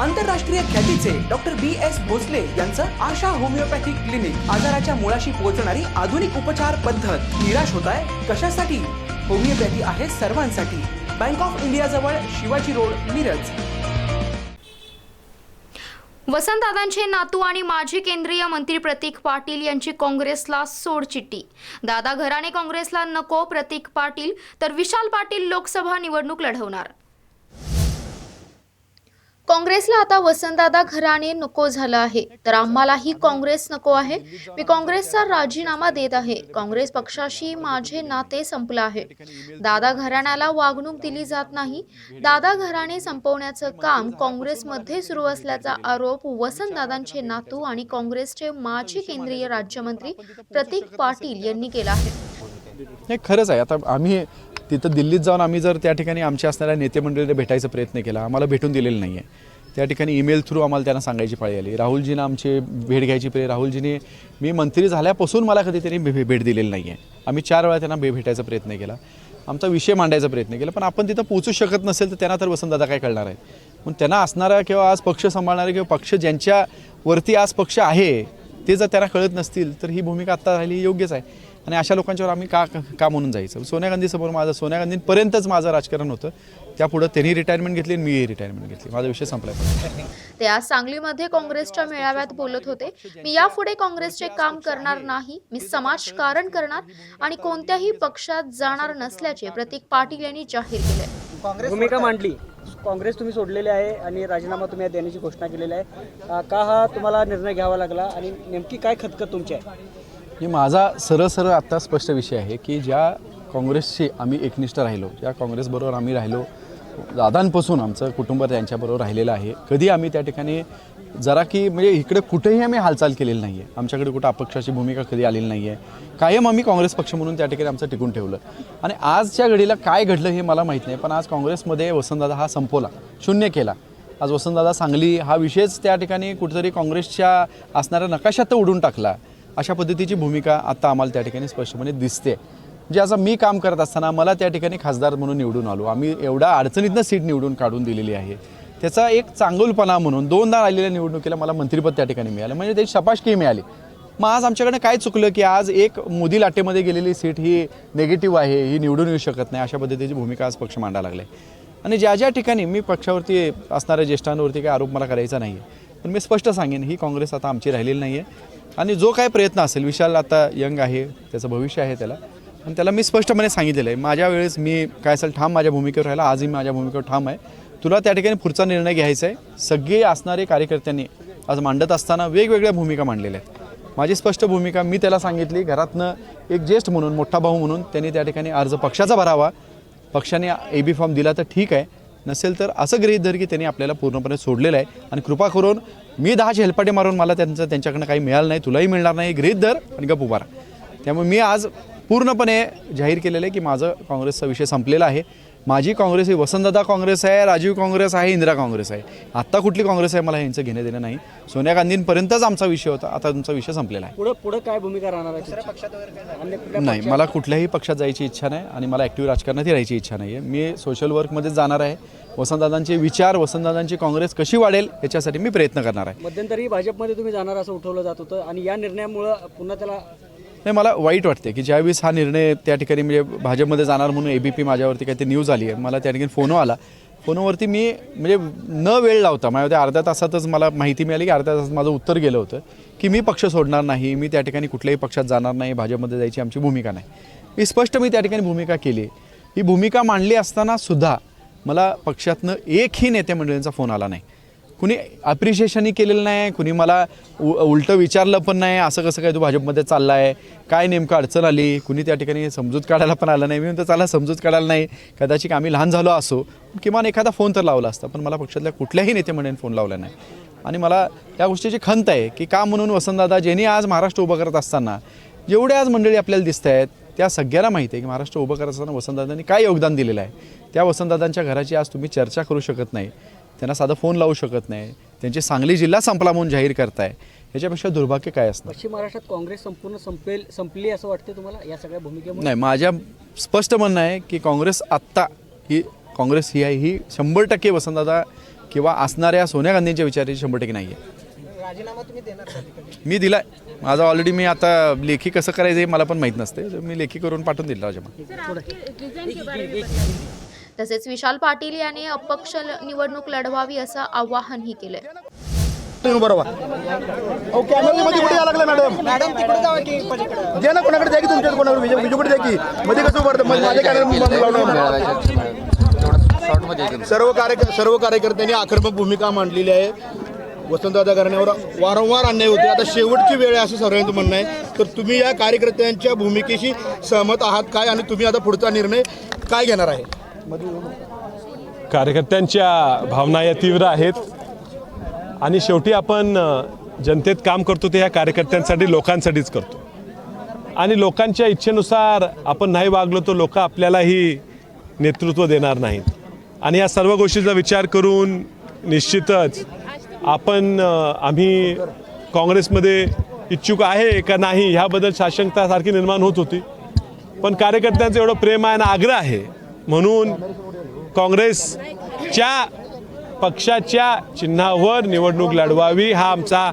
आंतरराष्ट्रीय ख्यातीचे doctor B S Bhosale यांचं आशा होमिओपॅथिक क्लिनिक आजाराच्या मुळाशी पोहोचणारी आधुनिक उपचार पद्धत. निराश होत आहे कशासाठी? होमिओपॅथी आहे सर्वांसाठी. बँक ऑफ इंडिया जवळ शिवाजी रोड मिरज. वसंतदादांचे नातू आणि माजी केंद्रीय मंत्री प्रतीक पाटील यांची काँग्रेसला सोडचिठ्ठी. दादा घराणे काँग्रेसला नको प्रतीक पाटील तर विशाल पाटील लोकसभा निवडणूक लढवणार. काँग्रेसला आता वसंतदादा घराणे नको झालं आहे. तर आम्हालाही काँग्रेस नको आहे. मी काँग्रेसचा राजीनामा देत आहे. काँग्रेस पक्षाशी माझे नाते संपलं आहे. दादा घराण्याला वागणूक दिली जात नाही. दादा घराणे संपवण्याचं काम काँग्रेसमध्ये सुरू असल्याचा आरोप वसंतदादांचे नातू आणि काँग्रेसचे माजी केंद्रीय राज्यमंत्री प्रतीक पाटील यांनी केला आहे. खरंच आहे. आता आम्ही तिथं दिल्लीत जाऊन आम्ही जर त्या ठिकाणी आमच्या असणाऱ्या नेते मंडळीला भेटायचा प्रयत्न केला आम्हाला भेटून दिलेलं नाही आहे त्या ठिकाणी ईमेल थ्रू आम्हाला त्यांना सांगायची पाळी आली राहुलजीनं आमची भेट घ्यायची प्रे राहुलजीने मी मंत्री झाल्यापासून मला कधी त्यांनी भे- भेट दिलेली नाही आहे आम्ही चार वेळा त्यांना भे भेटायचा प्रयत्न केला. आमचा विषय मांडायचा प्रयत्न केला. पण आपण तिथं पोचू शकत नसेल तर त्यांना तर वसंतदादा काय कळणार आहे पण त्यांना असणारा किंवा आज पक्ष सांभाळणारे किंवा पक्ष ज्यांच्यावरती आज पक्ष आहे ते जर त्यांना कळत नसतील तर ही भूमिका आत्ता राहिली योग्यच आहे. आणि अशा लोकांच्यावर आम्ही का का म्हणून जायचं? सोनिया गांधीसमोर माझं सोनिया गांधींपर्यंतच माझं राजकारण होतं. त्यापुढं त्यांनी रिटायरमेंट घेतली आणि मीही रिटायरमेंट घेतली. माझा विषय संपला ते आज सांगलीमध्ये काँग्रेसच्या मेळाव्यात बोलत होते मी यापुढे काँग्रेसचे काम करणार नाही. मी समाजकारण करणार आणि कोणत्याही पक्षात जाणार नसल्याचे प्रतीक पाटील यांनी जाहीर केले भूमिका मांडली. काँग्रेस तुम्ही सोडलेली आहे आणि राजीनामा तुम्ही देण्याची घोषणा केलेली आहे. का हा तुम्हाला निर्णय घ्यावा लागला आणि नेमकी काय खतखत तुमची आहे? हे माझा सरळ सरळ आत्ता स्पष्ट विषय आहे की ज्या काँग्रेसशी आम्ही एकनिष्ठ राहिलो ज्या काँग्रेसबरोबर आम्ही राहिलो दादांपासून आमचं कुटुंब त्यांच्याबरोबर राहिलेलं आहे. कधी आम्ही त्या ठिकाणी जरा की म्हणजे इकडे कुठेही आम्ही हालचाल केलेली नाही आहे आमच्याकडे कुठं अपक्षाची भूमिका कधी आलेली नाही आहे कायम आम्ही काँग्रेस पक्ष म्हणून त्या ठिकाणी आमचं टिकून ठेवलं. आणि आजच्या घडीला काय घडलं हे मला माहीत नाही पण आज काँग्रेसमध्ये वसंतदादा हा संपवला शून्य केला. आज वसंतदादा सांगली हा विषयच त्या ठिकाणी कुठेतरी काँग्रेसच्या असणाऱ्या नकाशात उडून टाकला. अशा पद्धतीची भूमिका आता आम्हाला त्या ठिकाणी स्पष्टपणे दिसते. जे असं मी काम करत असताना मला त्या ठिकाणी खासदार म्हणून निवडून आलो. आम्ही एवढा अडचणीतनं सीट निवडून काढून दिलेली आहे. त्याचा एक चांगुलपणा म्हणून दोनदा आलेल्या निवडणुकीला मला मंत्रिपद त्या ठिकाणी मिळालं. म्हणजे त्याची शपाशकी मिळाली. मग आज आमच्याकडे काय चुकलं की आज एक मोदी लाटेमध्ये गेलेली सीट ही नेगेटिव्ह आहे ही निवडून येऊ शकत नाही अशा पद्धतीची भूमिका आज पक्ष मांडायला लागले आणि ज्या ज्या ठिकाणी मी पक्षावरती असणाऱ्या ज्येष्ठांवरती काही आरोप मला करायचा नाही आहे पण मी स्पष्ट सांगेन ही काँग्रेस आता आमची राहिलेली नाही आहे आणि जो काय प्रयत्न असेल विशाल आता यंग आहे त्याचं भविष्य आहे त्याला. आणि त्याला मी स्पष्टपणे सांगितलेलं आहे माझ्या वेळेस मी काय असेल ठाम माझ्या भूमिकेवर राहिला आजही माझ्या भूमिकेवर ठाम आहे. तुला त्या ठिकाणी पुढचा निर्णय घ्यायचा आहे सगळे असणारे कार्यकर्त्यांनी आज मांडत असताना वेगवेगळ्या भूमिका मांडलेल्या आहेत. माझी स्पष्ट भूमिका मी त्याला सांगितली घरातनं एक ज्येष्ठ म्हणून मोठा भाऊ म्हणून त्यांनी त्या ठिकाणी अर्ज पक्षाचा भरावा. पक्षाने ए बी फॉर्म दिला तर ठीक आहे. नसेल तर असं गृहीत धर की त्यांनी आपल्याला पूर्णपणे सोडलेलं आहे. आणि कृपा करून मी दहा झेलपाटे मारून मला त्यांचं त्यांच्याकडनं काही मिळालं नाही तुलाही मिळणार नाही गृहीत धर आणि गप उभारा त्यामुळे मी आज पूर्णपणे जाहीर केलेलं आहे की माझं काँग्रेसचा विषय संपलेला आहे. माझी काँग्रेस ही वसंतदादा काँग्रेस आहे राजीव काँग्रेस आहे इंदिरा काँग्रेस आहे. आत्ता कुठली काँग्रेस आहे मला यांचं घेणं देणं नाही. सोनिया गांधींपर्यंतच आमचा विषय होता आता तुमचा विषय संपलेला आहे. पुढं पुढं काय भूमिका राहणार आहे नाही? मला कुठल्याही पक्षात जायची इच्छा नाही आणि मला ॲक्टिव्ह राजकारणातही राहायची इच्छा नाही आहे मी सोशल वर्कमध्येच जाणार आहे. वसंतदादांचे विचार वसंतदादांची काँग्रेस कशी वाढेल याच्यासाठी मी प्रयत्न करणार आहे. मध्यंतरी भाजपमध्ये तुम्ही जाणार असं उठवलं जात होतं आणि या निर्णयामुळं पुन्हा त्याला नाही मला वाईट वाटते की ज्यावेळेस हा निर्णय त्या ठिकाणी म्हणजे भाजपमध्ये जाणार म्हणून ए बी पी माझ्यावरती काहीतरी न्यूज आली आहे. मला त्या ठिकाणी फोनो आला. फोनवरती मी म्हणजे न वेळ लावता माझ्या त्या अर्ध्या तासातच मला माहिती मिळाली की अर्ध्या तासात माझं उत्तर गेलं होतं की मी पक्ष सोडणार नाही मी त्या ठिकाणी कुठल्याही पक्षात जाणार नाही भाजपमध्ये जायची आमची भूमिका नाही. ही स्पष्ट मी त्या ठिकाणी भूमिका केली. ही भूमिका मांडली असताना सुद्धा मला पक्षातनं एकही नेते मंडळींचा फोन आला नाही. कुणी अप्रिशिएशनही केलेलं नाही कुणी मला उ उलटं विचारलं पण नाही असं कसं काय तू भाजपमध्ये चालला आहे काय नेमकं अडचण आली? कुणी त्या ठिकाणी समजूत काढायला पण आलं नाही. मी म्हणतो चला समजूत काढायला नाही. कदाचित आम्ही लहान झालो असो. किमान एखादा फोन तर लावला असता पण मला पक्षातल्या कुठल्याही नेते मंडळीने फोन लावला नाही. आणि मला त्या गोष्टीची खंत आहे की का म्हणून वसंतदादा ज्यांनी आज महाराष्ट्र उभं करत असताना जेवढे आज मंडळी आपल्याला दिसत आहेत त्या सगळ्याला माहिती आहे की महाराष्ट्र उभं करत असताना वसंतदादांनी काय योगदान दिलेलं आहे. त्या वसंतदादांच्या घराची आज तुम्ही चर्चा करू शकत नाही. त्यांना साधा फोन लावू शकत नाही. त्यांची सांगली जिल्हा संपला म्हणून जाहीर करताय. याच्यापेक्षा दुर्भाग्य काय असणार? पश्चिम महाराष्ट्रात काँग्रेस संपूर्ण संपेल संपली असं वाटते तुम्हाला? या सगळ्या भूमिकेमुळे? नाही माझ्या स्पष्ट म्हणणं आहे की काँग्रेस आत्ता ही काँग्रेस ही आहे ही शंभर टक्के वसंतदादा किंवा असणाऱ्या सोनिया गांधींच्या विचाराची शंभर टक्के नाही आहे राजीनामा तुम्ही देणार मी दिला माझा ऑलरेडी मी आता लेखी कसं करायचं हे मला पण माहीत नसते तर मी लेखी करून पाठवून दिलं राजा तसेच विशाल पाटील यांनी अपक्ष ल- निवडणूक लढवावी असं आवाहनही केलंय. तुम्ही बरोबर अहो कुठे यायला लागलं मॅडम मॅडम तिकडे जावा की पलीकडे. द्या ना कोणाकडे द्या की तुमच्या कोणाकडे विजय विजूकडे द्या की? मध्ये कसं उभारतं मग माझ्या कॅमेरा सर्व कार्य सर्व कार्यकर्त्यांनी आक्रमक भूमिका मांडलेली आहे. वसंतदादा घराण्यावर वारंवार अन्याय होते आता शेवटची वेळ आहे असं सर्वांचं म्हणणं आहे. तर तुम्ही या कार्यकर्त्यांच्या भूमिकेशी सहमत आहात काय? आणि तुम्ही आता पुढचा निर्णय काय घेणार आहे? कार्यकर्त्यांच्या भावना या तीव्र आहेत. आणि शेवटी आपण जनतेत काम करतो ते ह्या कार्यकर्त्यांसाठी लोकांसाठीच करतो. आणि लोकांच्या इच्छेनुसार आपण नाही वागलो तर लोक आपल्यालाही नेतृत्व देणार नाहीत. आणि या सर्व गोष्टीचा विचार करून निश्चितच आपण आम्ही काँग्रेसमध्ये इच्छुक आहे का नाही ह्याबद्दल साशंकतासारखी निर्माण होत होती. पण कार्यकर्त्यांचं एवढं प्रेम आहे आणि आग्रह आहे. म्हणून काँग्रेसच्या पक्षाच्या चिन्हावर निवडणूक लढवावी हा आमचा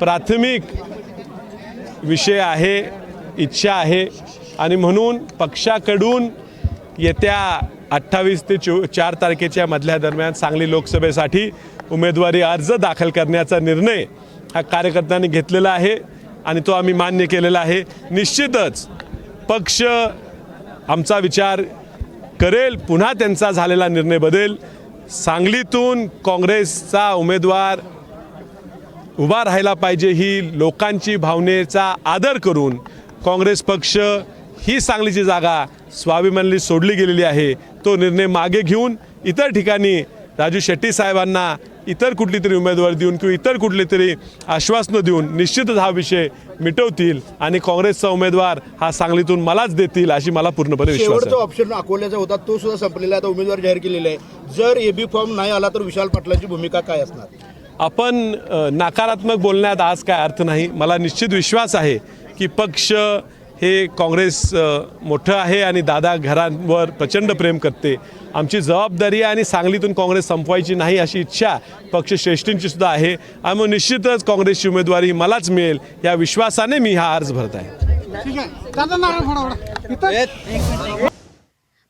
प्राथमिक विषय आहे इच्छा आहे. आणि म्हणून पक्षाकडून येत्या अठ्ठावीस ते चो चार तारखेच्या मधल्या दरम्यान सांगली लोकसभेसाठी उमेदवारी अर्ज दाखल करण्याचा निर्णय हा कार्यकर्त्यांनी घेतलेला आहे आणि तो आम्ही मान्य केलेला आहे. निश्चितच पक्ष आमचा विचार करेल पुन्हा त्यांचा झालेला निर्णय बदल. सांगलीतून काँग्रेसचा उमेदवार उभा राहायला पाहिजे ही लोकांची भावनेचा आदर करून काँग्रेस पक्ष ही सांगलीची जागा स्वाभिमानली सोडली गेलेली आहे. तो निर्णय मागे घेऊन इतर ठिकाणी राजू शेट्टी साहेबांना इतर कुठली तरी उमेदवार देऊन किंवा इतर कुठली तरी आश्वासनं देऊन निश्चितच हा विषय मिटवतील आणि काँग्रेसचा उमेदवार हा सांगलीतून मलाच देतील अशी मला पूर्णपणे विश्वास ऑप्शन अकोल्याचा होता तो सुद्धा संपलेला आहे. आता उमेदवार जाहीर केलेला आहे जर एबी फॉर्म नाही आला तर विशाल पाटलांची भूमिका काय असणार? आपण नकारात्मक बोलण्यात आज काय अर्थ नाही. मला निश्चित विश्वास आहे की पक्ष हे काँग्रेस मोठं आहे आणि दादा घरांवर प्रचंड प्रेम करते. आमची जबाबदारी आहे आणि सांगलीतून काँग्रेस संपवायची नाही अशी इच्छा पक्षश्रेष्ठींची सुद्धा आहे. आणि मग निश्चितच काँग्रेसची उमेदवारी मलाच मिळेल या विश्वासाने मी हा अर्ज भरत आहे.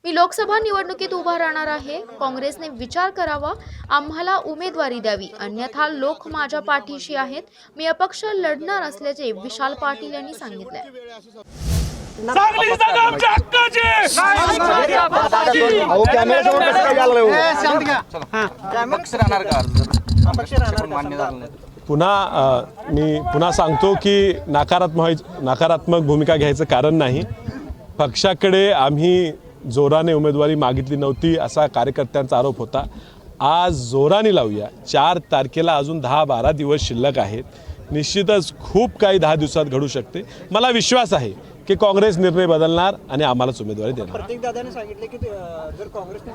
मी लोकसभा निवडणुकीत उभा राहणार आहे. काँग्रेसने विचार करावा. आम्हाला उमेदवारी द्यावी. अन्यथा लोक माझ्या पाठीशी आहेत. मी अपक्ष लढणार असल्याचे विशाल पाटील यांनी सांगितले हो? पुन्हा मी पुन्हा सांगतो की नकारात्मक नकारात्मक भूमिका घ्यायचं कारण नाही. पक्षाकडे आम्ही जोराने उमेदवारी मागितली नव्हती असा कार्यकर्त्यांचा आरोप होता. आज जोराने लावूया. चार तारखेला अजून दहा बारा दिवस शिल्लक आहेत. निश्चितच खूप काही दहा दिवसात घडू शकते. मला विश्वास आहे की काँग्रेस निर्णय बदलणार आणि आम्हालाच उमेदवारी देणार. सांगितले की जर काँग्रेसने.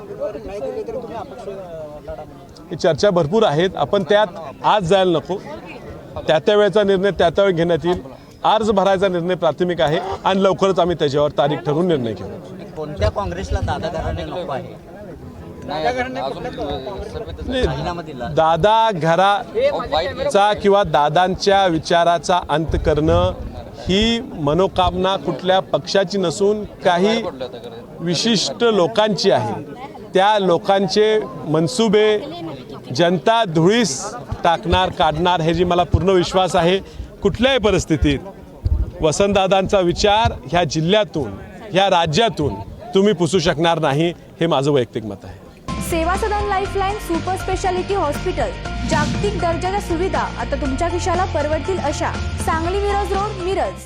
ही चर्चा भरपूर आहेत. आपण त्यात आज जायला नको. त्या त्या वेळेचा निर्णय त्या त्या वेळी घेण्यात येईल. अर्ज भरायचा निर्णय प्राथमिक आहे आणि लवकरच आम्ही त्याच्यावर तारीख ठरवून निर्णय घेऊ. कोणत्या काँग्रेसला दादा घराणे नको आहे? दादा घराचा किंवा दादांच्या विचाराचा अंत करणं ही मनोकामना कुठल्या पक्षाची नसून काही विशिष्ट लोकांची आहे. त्या लोकांचे मनसुबे जनता धुळीस टाकणार काढणार हे जी मला पूर्ण विश्वास आहे कुठल्याही परिस्थितीत वसंतदादांचा विचार ह्या जिल्ह्यातून ह्या राज्यातून तुम्ही पुसू शकणार नाही हे माझं वैयक्तिक मत आहे. Seva Sadan lifeline super speciality hospital. जागतिक दर्जाच्या सुविधा आता तुमच्या खिशाला परवडतील अशा सांगली मिरज रोड मिरज.